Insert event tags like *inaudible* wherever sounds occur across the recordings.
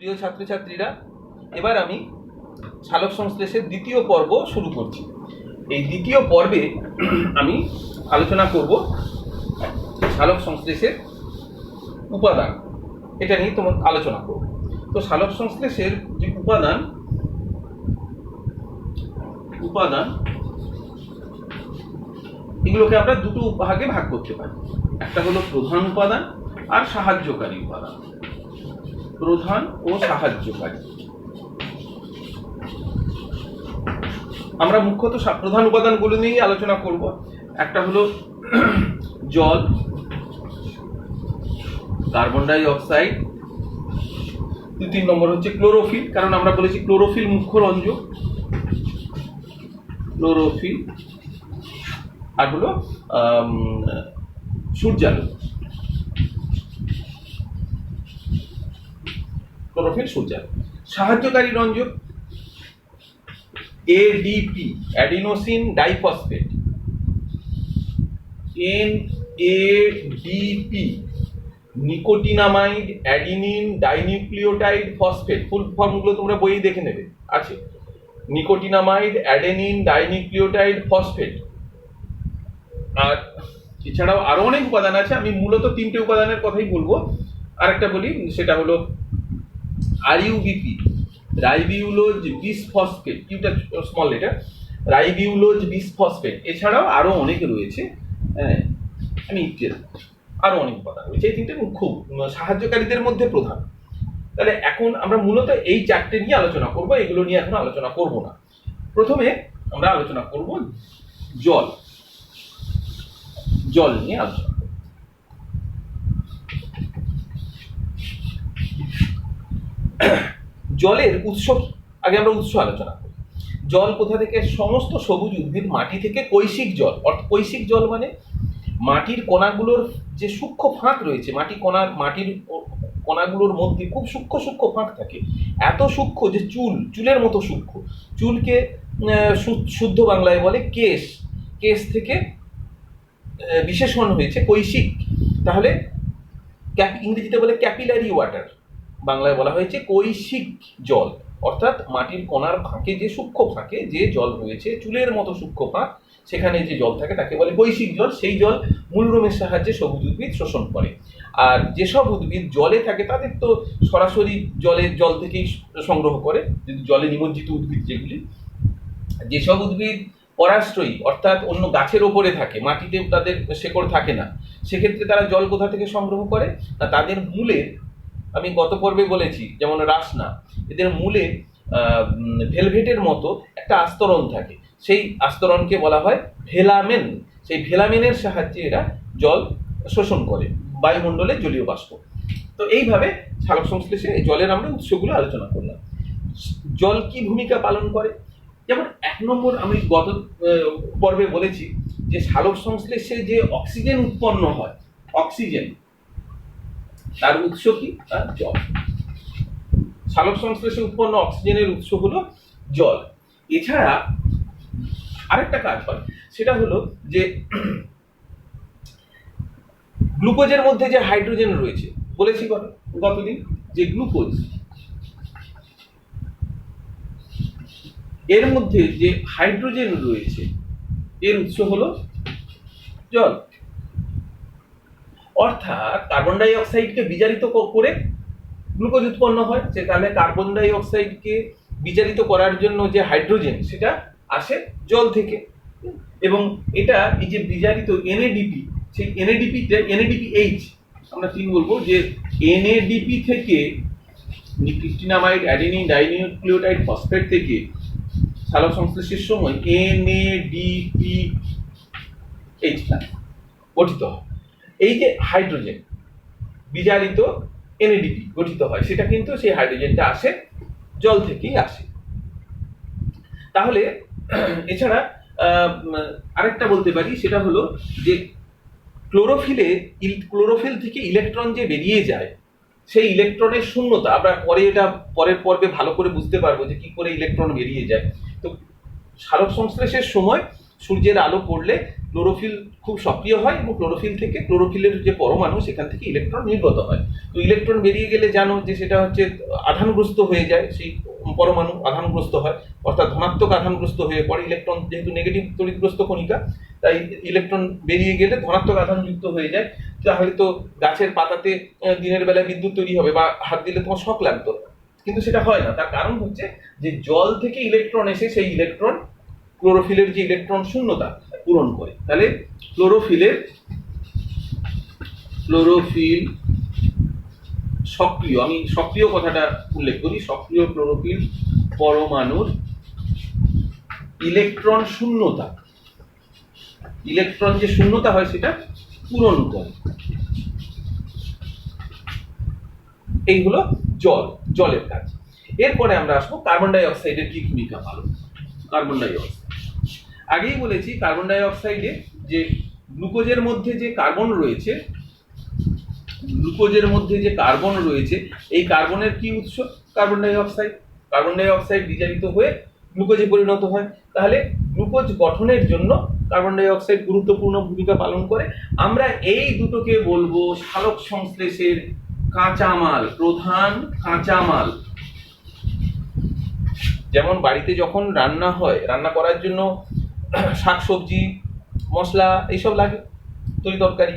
প্রিয় ছাত্রছাত্রীরা, এবার আমি সালোক সংশ্লেষের দ্বিতীয় পর্ব শুরু করছি। এই দ্বিতীয় পর্বে আমি আলোচনা করব সালোক সংশ্লেষের উপাদান। এটা নিয়ে তোমার আলোচনা করব। তো সালোক সংশ্লেষের যে উপাদান উপাদান, এগুলোকে আমরা দুটো ভাগে ভাগ করতে পারি। একটা হলো প্রধান উপাদান আর সাহায্যকারী উপাদান। প্রধান ও সাহায্যকারী। আমরা মুখ্যত প্রধান উপাদানগুলো নিয়েই আলোচনা করব। একটা হলো *clears throat* জল কার্বন ডাই অক্সাইড দু তিন নম্বর হচ্ছে ক্লোরোফিল কারণ আমরা বলেছি ক্লোরোফিল মুখ্য রঞ্জক ক্লোরোফিল আর হলো আম, সূর্যালোক। ক্লোরোফিল সূর্যালোক সাহায্যকারী রঞ্জক ADP adenosine diphosphate N ADP nicotinamide adenine dinucleotide phosphate full ফর্মগুলো তোমরা বইয়ে দেখে নেবে। আছে। নিকোটিনামাইড অ্যাডেনিন ডাইনিউক্লিওটাইড ফসফেট আর এছাড়াও আরও অনেক উপাদান আছে। আমি মূলত তিনটে উপাদানের কথাই বলব। আরেকটা বলি, সেটা হলো আরইউবিপি রাইবিউলোজ বিসফসফেট ইউটা স্মল লেটার রাইবিউলোজ বিসফসফেট এছাড়াও আরও অনেক রয়েছে হ্যাঁ আমি ইতিহাস আরও অনেক উপাদান রয়েছে। এই তিনটে খুব সাহায্যকারীদের মধ্যে প্রধান। তাহলে এখন আমরা মূলত এই চারটে নিয়ে আলোচনা করব, এগুলো নিয়ে এখন আলোচনা করব না। প্রথমে আমরা আলোচনা করব জল। জল নিয়ে আলোচনা করব। জলের উৎস কি? আগে আমরা উৎস আলোচনা করি। জল কোথা থেকে? সমস্ত সবুজ উদ্ভিদ মাটি থেকে কৈশিক জল। অর্থাৎ কৈশিক জল মানে মাটির কণাগুলোর যে সূক্ষ্ম ফাঁক রয়েছে, মাটি কণার, মাটির কণাগুলোর মধ্যে খুব সূক্ষ্ম সূক্ষ্ম ফাঁক থাকে। এত সূক্ষ্ম যে চুল, চুলের মতো সূক্ষ্ম। চুলকে শুদ্ধ বাংলায় বলে কেশ। কেশ থেকে বিশেষণ হয়েছে কৈশিক। তাহলে ইংরেজিতে বলে ক্যাপিলারি ওয়াটার। বাংলায় বলা হয়েছে কৈশিক জল। অর্থাৎ মাটির কণার ফাঁকে যে সূক্ষ্ম ফাঁকে যে জল রয়েছে, চুলের মতো সূক্ষ্ম ফাঁক, সেখানে যে জল থাকে তাকে বলে কৈশিক জল। সেই জল মূলরোমের সাহায্যে সবুজ উদ্ভিদ শোষণ করে। আর যেসব উদ্ভিদ জলে থাকে তাদের তো সরাসরি জলের জল থেকেই সংগ্রহ করে জলে নিমজ্জিত উদ্ভিদ যেগুলি। যেসব উদ্ভিদ পরাশ্রয়ী, অর্থাৎ অন্য গাছের ওপরে থাকে, মাটিতে তাদের শেকড় থাকে না, সেক্ষেত্রে তারা জল কোথা থেকে সংগ্রহ করে? না, তাদের মূলে আমি গত পর্বে বলেছি, যেমন রাসনা, এদের মূলে ভেলভেটের মতো একটা আস্তরণ থাকে। সেই আস্তরণকে বলা হয় ভেলামেন। সেই ভেলামেনের সাহায্যে এরা জল শোষণ করে, বায়ুমণ্ডলে জলীয় বাষ্প। তো এইভাবে সালোক সংশ্লেষে জলের আমরা উৎসগুলো আলোচনা করলাম। জল কি ভূমিকা পালন করে? যেমন এক নম্বর আমি গত পর্বে বলেছি যে সালোক সংশ্লেষে যে অক্সিজেন উৎপন্ন হয়, অক্সিজেন তার উৎস কি? তার জল। সালোক সংশ্লেষে উৎপন্ন অক্সিজেনের উৎস হলো জল। এছাড়া আরেকটা কাজ হয়, সেটা হলো যে গ্লুকোজের মধ্যে যে হাইড্রোজেন রয়েছে, বলেছি গত- গতদিন, যে গ্লুকোজ, এর মধ্যে যে হাইড্রোজেন রয়েছে, এর উৎস হলো জল। অর্থাৎ কার্বন ডাই অক্সাইডকে বিজারিত করে গ্লুকোজ উৎপন্ন হয় সেখানে কার্বন ডাই অক্সাইডকে বিজারিত করার জন্য যে হাইড্রোজেন সেটা আসে জল থেকে। এবং এটা এই যে বিজারিত এনএডিপি সেই এনএডিপিতে এনএডিপি এইচ আমরা তিন বলব যে এনএডিপি থেকে নিকোটিনামাইড অ্যাডিনিন ডাইনিউক্লিওটাইড ফসফেট থেকে সালোক সংশ্লেষের সময় এনএডিপি এইচ গঠিত হয়। এই যে হাইড্রোজেন, বিজারিত এনএডিপি গঠিত হয়, সেটা কিন্তু সেই হাইড্রোজেনটা আসে, জল থেকেই আসে। তাহলে, এছাড়া আরেকটা বলতে পারি, সেটা হলো যে ক্লোরোফিলে ক্লোরোফিল থেকে ইলেকট্রন যে বেরিয়ে যায়, সেই ইলেকট্রনের শূন্যতা, আমরা পরে এটা পরের পর্বে ভালো করে বুঝতে পারব যে কি করে ইলেকট্রন বেরিয়ে যায়। তো সারক সংশ্লেষের সময় সূর্যের আলো পড়লে ক্লোরোফিল খুব সক্রিয় হয় এবং ক্লোরোফিল থেকে ক্লোরোফিলের যে পরমাণু, সেখান থেকে ইলেকট্রন নির্গত হয়। তো ইলেকট্রন বেরিয়ে গেলে জানো যে সেটা হচ্ছে আধানগ্রস্ত হয়ে যায়, সেই পরমাণু আধানগ্রস্ত হয়, অর্থাৎ ধনাত্মক আধানগ্রস্ত হয়ে পড়ে। ইলেকট্রন যেহেতু নেগেটিভ তড়িৎগ্রস্ত কণিকা, তাই ইলেকট্রন বেরিয়ে গেলে ধনাত্মক আধানযুক্ত হয়ে যায়। তাহলে তো গাছের পাতাতে দিনের বেলায় বিদ্যুৎ তৈরি হবে বা হাত দিলে তোমার শখ লাগতো কিন্তু সেটা হয় না। তার কারণ হচ্ছে যে জল থেকে ইলেকট্রন এসে সেই ইলেকট্রন ক্লোরোফিলের যে ইলেকট্রন শূন্যতা পূরণ করে। তাহলে ক্লোরোফিলের ক্লোরোফিল সক্রিয়, আমি সক্রিয় কথাটা উল্লেখ করি, সক্রিয় ক্লোরোফিল পরমাণুর ইলেকট্রন শূন্যতা। ইলেকট্রন যে শূন্যতা হয় সেটা পূরণ করে। এই হলো জল, জলের কাজ। এরপরে আমরা আসব কার্বন ডাই অক্সাইডের কি ভূমিকা পালন? কার্বন ডাই অক্সাইড আগেই বলেছি কার্বন ডাই অক্সাইডে যে গ্লুকোজের মধ্যে যে কার্বন রয়েছে গ্লুকোজের মধ্যে যে কার্বন রয়েছে, এই কার্বনের কি উৎস? Carbon dioxide carbon dioxide বিজারিত হয়ে গ্লুকোজে পরিণত হয়। তাহলে গ্লুকোজ গঠনের জন্য কার্বন ডাই অক্সাইড গুরুত্বপূর্ণ ভূমিকা পালন করে। আমরা এই দুটোকে বলব সালোক সংশ্লেষের কাঁচামাল, প্রধান কাঁচামাল। যেমন বাড়িতে যখন রান্না হয়, রান্না করার জন্য শাকসবজি, মশলা, এইসব লাগে। তরি তরকারি,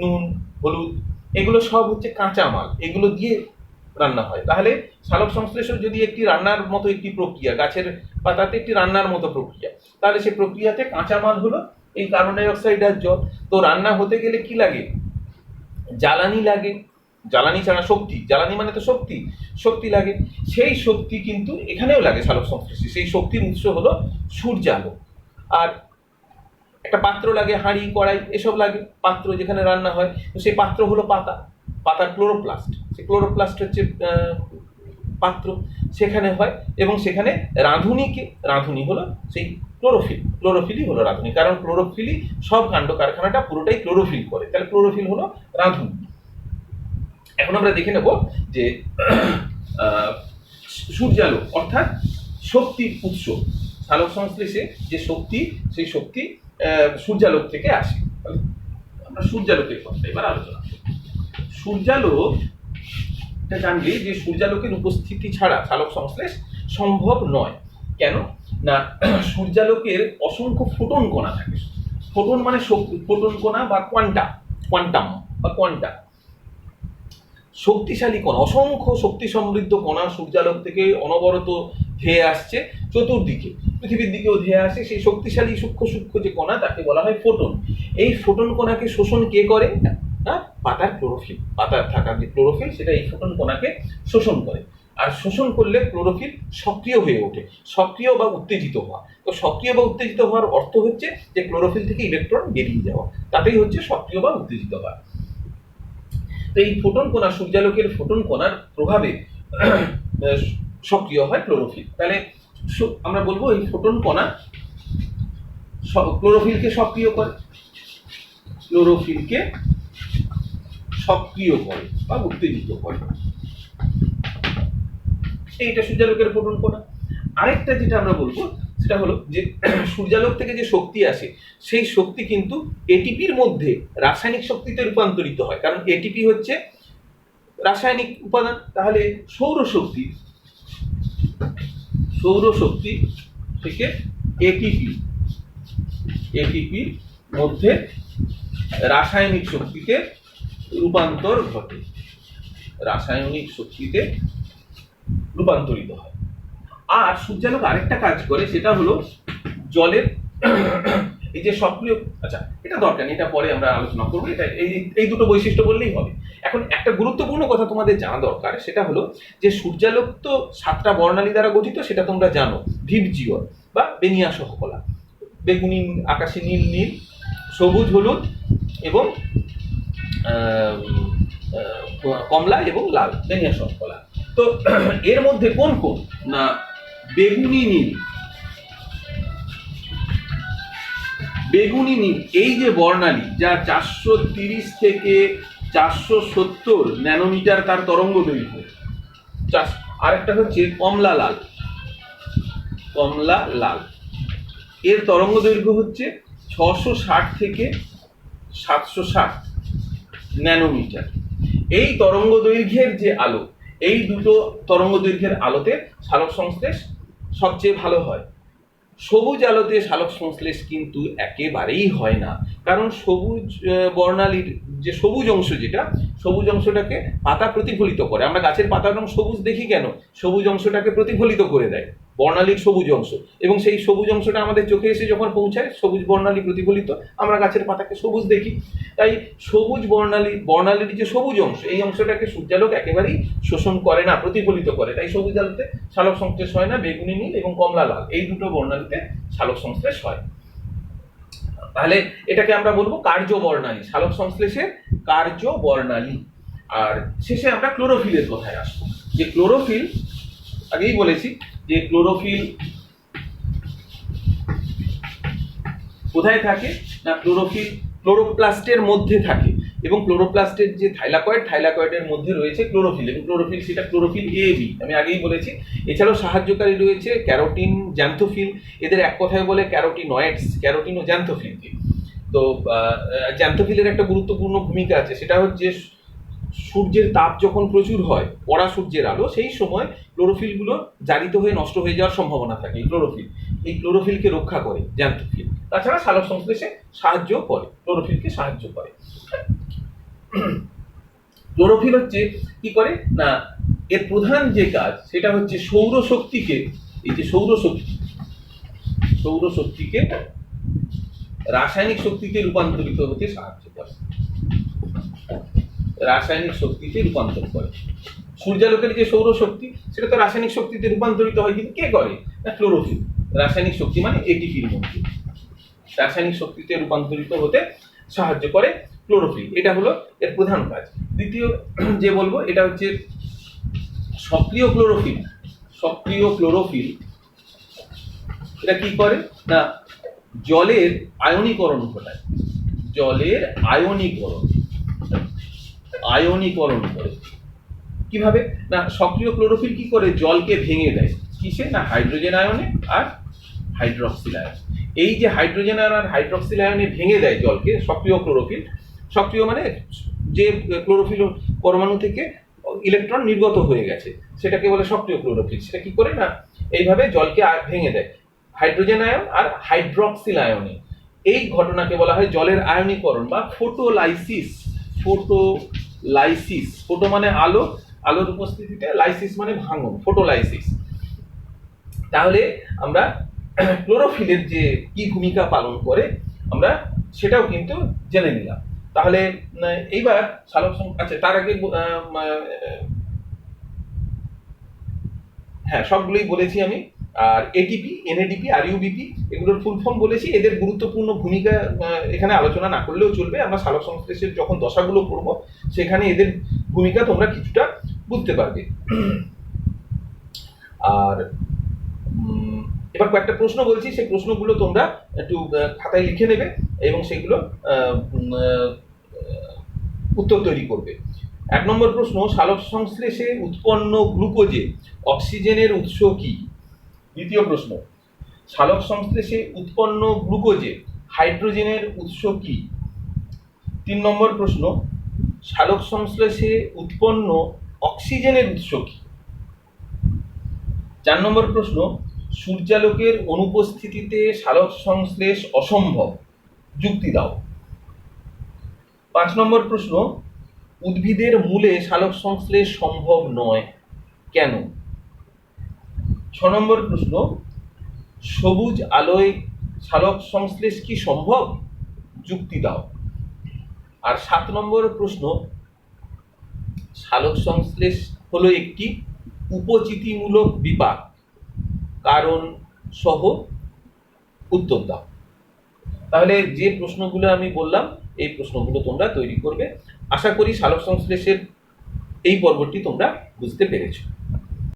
নুন, হলুদ, এগুলো সব হচ্ছে কাঁচা মাল। এগুলো দিয়ে রান্না হয়। তাহলে সালোক সংশ্লেষণ যদি একটি রান্নার মতো একটি প্রক্রিয়া, গাছের পাতাতে একটি রান্নার মতো প্রক্রিয়া, তাহলে সেই প্রক্রিয়াতে কাঁচা মাল হলো এই কার্বন ডাই অক্সাইড আর জল। তো রান্না হতে গেলে কি লাগে? জ্বালানি লাগে। জ্বালানি ছাড়া শক্তি। জ্বালানি মানে তো শক্তি। শক্তি লাগে। সেই শক্তি কিন্তু এখানেও লাগে সালোক সংশ্লেষে সেই শক্তির উৎস হলো সূর্যালো আর একটা পাত্র লাগে, হাঁড়ি, কড়াই, এসব লাগে, পাত্র যেখানে রান্না হয়, তো সেই পাত্র হলো পাতা। পাতার ক্লোরোপ্লাস্ট সেই ক্লোরোপ্লাস্ট হচ্ছে পাত্র। সেখানে হয় এবং সেখানে রাঁধুনিকে রাঁধুনি হলো সেই ক্লোরোফিল ক্লোরোফিলই হলো রাঁধুনি। কারণ ক্লোরোফিলই সব কাণ্ড কারখানাটা পুরোটাই ক্লোরোফিল করে। তাহলে ক্লোরোফিল হলো রাঁধুনি। এখন আমরা দেখে নেব যে সূর্যালো অর্থাৎ শক্তির উৎস। সালোক সংশ্লেষে যে শক্তি, সেই শক্তি সূর্যালোক থেকে আসে। আমরা সূর্যালোকের কথা এবার আলোচনা সূর্যালোক, এটা জানলে যে সূর্যালোকের উপস্থিতি ছাড়া সালোক সংশ্লেষ সম্ভব নয়। কেন? না, *clears throat* সূর্যালোকের অসংখ্য ফোটন কণা থাকে। ফোটন মানে ফোটন কণা বা কোয়ান্টা কোয়ান্টাম বা কোয়ান্টা। শক্তিশালী কণা, অসংখ্য শক্তি সমৃদ্ধ কণা সূর্যালোক থেকে অনবরত ধেয়ে আসছে চতুর্দিকে। পৃথিবীর দিকেও ধেয়ে আসে, সেই শক্তিশালী সূক্ষ্ম সূক্ষ্ম যে কণা, তাকে বলা হয় ফোটন এই ফোটন কণাকে শোষণ কে করে? না পাতার ক্লোরোফিল পাতার থাকা যে ক্লোরোফিল সেটা এই ফোটন কণাকে শোষণ করে। আর শোষণ করলে ক্লোরোফিল সক্রিয় হয়ে ওঠে, সক্রিয় বা উত্তেজিত হওয়া। তো সক্রিয় বা উত্তেজিত হওয়ার অর্থ হচ্ছে যে ক্লোরোফিল থেকে ইলেকট্রন বেরিয়ে যাওয়া। তাতেই হচ্ছে সক্রিয় বা উত্তেজিত হওয়া। তো এই ফোটন কণা সূর্যালোকের ফোটন কণার প্রভাবে *clears throat* সক্রিয় হয় ক্লোরোফিল তাহলে আমরা বলব এই ফোটন কণা ক্লোরোফিলকে সক্রিয় করে। ক্লোরোফিলকে সক্রিয় করে বা উত্তেজিত করে। এইটা সূর্যালোকের ফোটন কণা। আরেকটা যেটা আমরা বলব, সেটা হলো যে *clears throat* সূর্যালোক থেকে যে শক্তি আসে, সেই শক্তি কিন্তু এটিপির মধ্যে রাসায়নিক শক্তিতে রূপান্তরিত হয়। কারণ এটিপি হচ্ছে রাসায়নিক উপাদান, তাহলে সৌরশক্তি সৌরশক্তি থেকে এটিপি এটিপির মধ্যে রাসায়নিক শক্তিতে রূপান্তর ঘটে। রাসায়নিক শক্তিতে রূপান্তরিত হয়। আর সূর্যালোক আরেকটা কাজ করে, সেটা হলো জলের এই যে সক্রিয় আচ্ছা এটা দরকার এটা পরে আমরা আলোচনা করব। এটা এই এই দুটো বৈশিষ্ট্য বললেই হবে। এখন একটা গুরুত্বপূর্ণ কথা তোমাদের জানা দরকার, সেটা হলো যে সূর্যালোক তো সাতটা বর্ণালী দ্বারা গঠিত, সেটা তোমরা জানো। ভিপজিওর বা বেনিয়া সহকলা। বেগুনি, আকাশে নীল নীল, সবুজ, হলুদ এবং কমলা এবং লাল, বেনিয়া সহকলা। তো এর মধ্যে কোন কোন? না, বেগুনি, নীল। বেগুনি নীল এই যে বর্ণালী যা চারশো তিরিশ থেকে চারশো সত্তর ন্যানোমিটার তার তরঙ্গ দৈর্ঘ্য। আরেকটা হচ্ছে কমলা লাল। কমলা লাল। এর তরঙ্গ দৈর্ঘ্য হচ্ছে ছশো ষাট থেকে সাতশো ষাট ন্যানোমিটার। এই তরঙ্গ দৈর্ঘ্যের যে আলো, এই দুটো তরঙ্গ দৈর্ঘ্যের আলোতে সালোক সংশ্লেষ সবচেয়ে ভালো হয়। সবুজ আলোতে সালোক সংশ্লেষ কিন্তু একেবারেই হয় না। কারণ সবুজ বর্ণালীর যে সবুজ অংশ যেটা, সবুজ অংশটাকে পাতা প্রতিফলিত করে। আমরা গাছের পাতার রং সবুজ দেখি কেন? সবুজ অংশটাকে প্রতিফলিত করে দেয়। বর্ণালীর সবুজ অংশ। এবং সেই সবুজ অংশটা আমাদের চোখে এসে যখন পৌঁছায়, সবুজ বর্ণালী প্রতিফলিত, আমরা গাছের পাতাকে সবুজ দেখি। তাই সবুজ বর্ণালী, বর্ণালীর যে সবুজ অংশ, এই অংশটাকে সূর্যালোক একেবারেই শোষণ করে না, প্রতিফলিত করে। তাই সবুজ আলোতে সালোক সংশ্লেষ হয় না, বেগুনি, নীল এবং কমলা লাল। এই দুটো বর্ণালীতে শালক সংশ্লেষ হয়। তাহলে এটাকে আমরা বলব কার্য বর্ণালী শালক সংশ্লেষের কার্য বর্ণালী আর শেষে আমরা ক্লোরোফিলের কথায় আসব। যে ক্লোরোফিল আগেই বলেছি যে ক্লোরোফিল কোথায় থাকে? না, ক্লোরোফিল ক্লোরোপ্লাস্টের মধ্যে থাকে। এবং ক্লোরোপ্লাস্টের যে থাইলাকয়েড, থাইলাকয়েডের মধ্যে রয়েছে ক্লোরোফিল। এবং ক্লোরোফিল সেটা ক্লোরোফিল এ বি আমি আগেই বলেছি। এছাড়াও সাহায্যকারী রয়েছে ক্যারোটিন, জ্যান্থোফিল। এদের এক কথায় বলে ক্যারোটিনয়েডস, ক্যারোটিন ও জ্যান্থোফিলকে। তো জ্যান্থোফিলের একটা গুরুত্বপূর্ণ ভূমিকা আছে। সেটা হচ্ছে সূর্যের তাপ যখন প্রচুর হয় পড়া সূর্যের আলো, সেই সময় ক্লোরোফিলগুলো জারিত হয়ে নষ্ট হয়ে যাওয়ার সম্ভাবনা থাকে, এই ক্লোরোফিল। এই ক্লোরোফিলকে রক্ষা করে জ্যান্থোফিল। তাছাড়া সালোক সংশ্লেষে সাহায্য করে, ক্লোরোফিলকে সাহায্য করে। ক্লোরোফিল হচ্ছে কি করে? না, এর প্রধান যে কাজ, সেটা হচ্ছে সৌরশক্তিকে, এই যে সৌরশক্তি, সৌরশক্তিকে রাসায়নিক শক্তিতে রূপান্তরিত হতে সাহায্য করে। রাসায়নিক শক্তিতে রূপান্তর করে। সূর্যালোকের যে সৌরশক্তি, সেটা তো রাসায়নিক শক্তিতে রূপান্তরিত হয়, কিন্তু কে করে? না ক্লোরোফিল রাসায়নিক শক্তি মানে এটিপির মধ্যে। রাসায়নিক শক্তিতে রূপান্তরিত হতে সাহায্য করে ক্লোরোফিল এটা হলো এর প্রধান কাজ। দ্বিতীয়, *clears throat* যে বলব, এটা হচ্ছে সক্রিয় ক্লোরোফিল সক্রিয় ক্লোরোফিল এটা কি করে? না, জলের আয়নীকরণ ঘটায়। জলের আয়নীকরণ। আয়নীকরণ করে। কীভাবে? না, সক্রিয় ক্লোরোফিল কি করে? জলকে ভেঙে দেয়। কিসে? না, হাইড্রোজেন আয়নে আর হাইড্রক্সিল আয়ন এই যে হাইড্রোজেন আয়ন আর হাইড্রক্সিল আয়নে ভেঙে দেয় জলকে, সক্রিয় ক্লোরোফিল, সক্রিয় মানে যে ক্লোরোফিল পরমাণু থেকে ইলেকট্রন নির্গত হয়ে গেছে, সেটাকে বলে সক্রিয় ক্লোরোফিল। সেটা কি করে? না, এইভাবে জলকে ভেঙে দেয়। হাইড্রোজেন আয়ন আর হাইড্রক্সিল আয়নে এই ঘটনাকে বলা হয় জলের আয়নীকরণ বা ফোটোলাইসিস। ফোটোলাইসিস ফোটো মানে আলো, আলোর উপস্থিতিতে লাইসিস মানে ভাঙন, ফোটোলাইসিস। তাহলে আমরা *clears throat* ক্লোরোফিলের যে কি ভূমিকা পালন করে, আমরা সেটাও কিন্তু জেনে নিলাম। তাহলে এইবার সালোক আচ্ছা তার আগে হ্যাঁ সবগুলোই বলেছি আমি। আর এটিপি এনএডিপি আর ইউবিপি এগুলোর ফুল ফর্ম বলেছি। এদের গুরুত্বপূর্ণ ভূমিকা এখানে আলোচনা না করলেও চলবে। আমরা সালোক সংশ্লেষের যখন দশাগুলো পড়ব সেখানে এদের ভূমিকা তোমরা কিছুটা বুঝতে পারবে। আর এবার কয়েকটা প্রশ্ন বলছি। সেই প্রশ্নগুলো তোমরা একটু খাতায় লিখে নেবে এবং সেগুলো উত্তর তৈরি করবে। এক নম্বর প্রশ্ন, সালোক সংশ্লেষে উৎপন্ন গ্লুকোজে অক্সিজেনের উৎস কি? দ্বিতীয় প্রশ্ন সালোক সংশ্লেষে উৎপন্ন গ্লুকোজে হাইড্রোজেনের উৎস কি? তিন নম্বর প্রশ্ন সালোক সংশ্লেষে উৎপন্ন অক্সিজেনের উৎস কি? চার নম্বর প্রশ্ন, সূর্যালোকের অনুপস্থিতিতে সালক সংশ্লেষ অসম্ভব, যুক্তি দাও। পাঁচ নম্বর প্রশ্ন, উদ্ভিদের মূলে সালোক সংশ্লেষ সম্ভব নয়, কেন? ছ নম্বর প্রশ্ন, সবুজ আলোয় সালোক সংশ্লেষ কি সম্ভব? যুক্তি দাও। আর সাত নম্বর প্রশ্ন সালোক সংশ্লেষ হলো একটি উপচিতিমূলক বিপাক। কারণ সহ উত্তর দাও। তাহলে যে প্রশ্নগুলো আমি বললাম, এই প্রশ্নগুলো তোমরা তৈরি করবে। আশা করি সালোক সংশ্লেষের এই পর্বটি তোমরা বুঝতে পেরেছ।